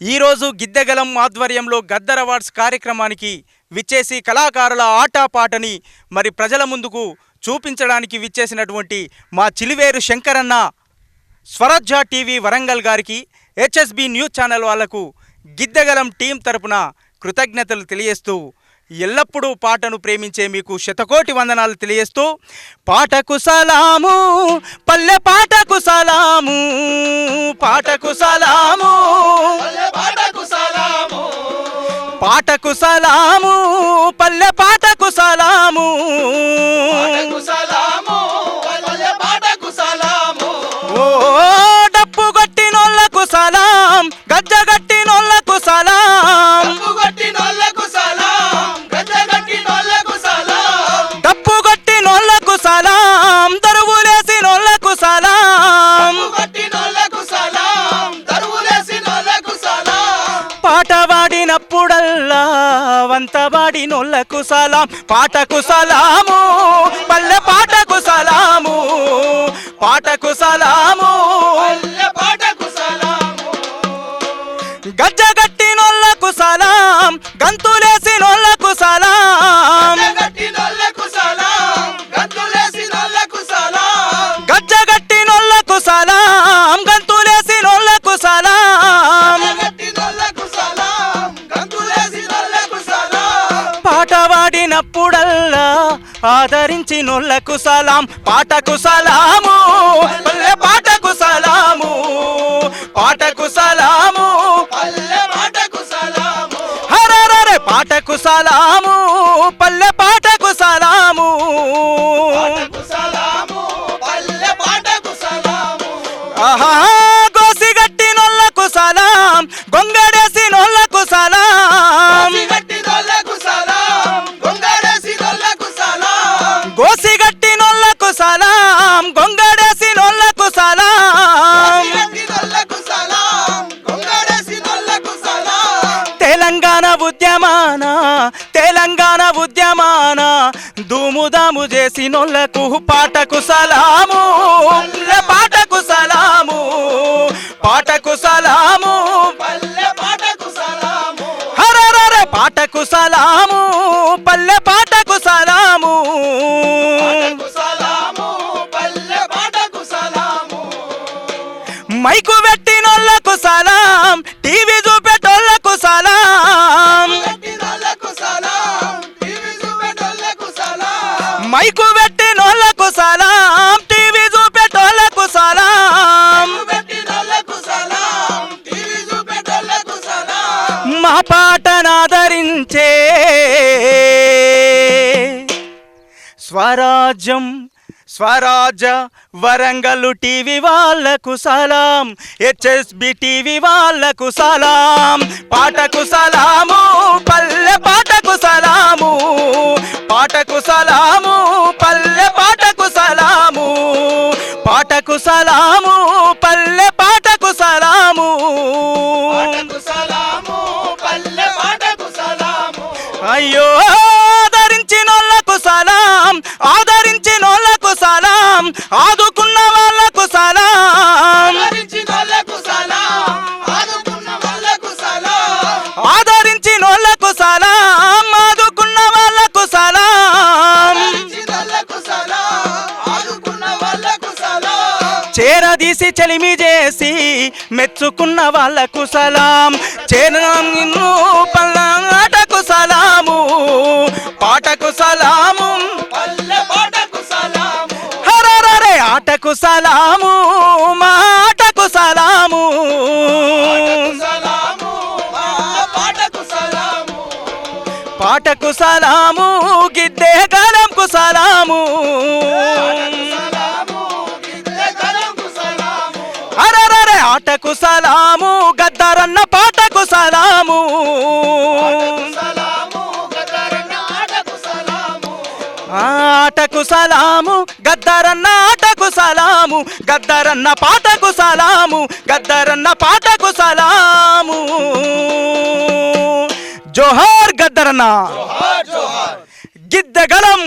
ఈరోజు గిద్దెగలం ఆధ్వర్యంలో గద్దర్ అవార్డ్స్ కార్యక్రమానికి విచ్చేసి కళాకారుల ఆటపాటని మరి ప్రజల ముందుకు చూపించడానికి విచ్చేసినటువంటి మా చిలివేరు శంకరన్న స్వరాజ్య టీవీ వరంగల్ గారికి హెచ్ఎస్బి న్యూస్ ఛానల్ వాళ్ళకు గిద్దెగలం టీం తరపున కృతజ్ఞతలు తెలియజేస్తూ ఎల్లప్పుడూ పాటను ప్రేమించే మీకు శతకోటి వందనాలు తెలియజేస్తూ పాటకు సలాము పల్లె పాటకు సలాము పాటకు సలాము. పాటకు సలాము పల్లె పాటకు సలాము. పాడినప్పుడల్లా నొల్లకు సలాం పాటకు సలాము పల్లె పాటకు సలాము పాటకు సలాము. పాట పాడినప్పుడల్లా ఆదరించినోళ్ళకు సలాం పాటకు సలాము పల్లె పాటకు సలాము పాటకు సలాము. పల్లె పాటకు సలాము. హరరే పాటకు సలాము పల్లె పాటకు సలాము. పాటకు సలాము పల్లె పాటకు సలాము. ఆహా ఉద్యమాన తెలంగాణ ఉద్యమాన దుముదాము చేసినోళ్ళకు పాటకు సలాము. పాటకు సలాము. పాటకు సలాము. పాటకు సలాము. పల్లె పాటకు సలాము. పాటనాదరించే స్వరాజ్యం స్వరాజ వరంగల్ టీవీ వాళ్ళకు సలాం హెచ్ఎస్బి టీవీ వాళ్ళకు సలాం పాటకు సలాము పల్లె పాటకు సలాము పాటకు సలాము పల్లె పాటకు సలాము పాటకు సలాము అయ్యో ఆదరించినోళ్ళకు సలాం ఆదరించినోళ్ళకు సలాం ఆదుకు చేరదీసి చెలిమి చేసి మెచ్చుకున్న వాళ్ళకు సలాం. చేరను పల్లాటకు సలాము. పాటకు సలాము. పల్లె పాటకు సలాము. హరరే ఆటకు సలాము. మాటకు సలాము. పాటకు సలాము. గిద్దే గలంకు సలాము. సలాము. ఆటకు సలాము గద్దరన్న పాటకు సలాము. ఆటకు సలాము గద్దరన్న ఆటకు సలాము గద్దరన్న పాటకు సలాము గద్దరన్న పాటకు సలాము. జోహార్ గద్దరన్న. గిద్దగలం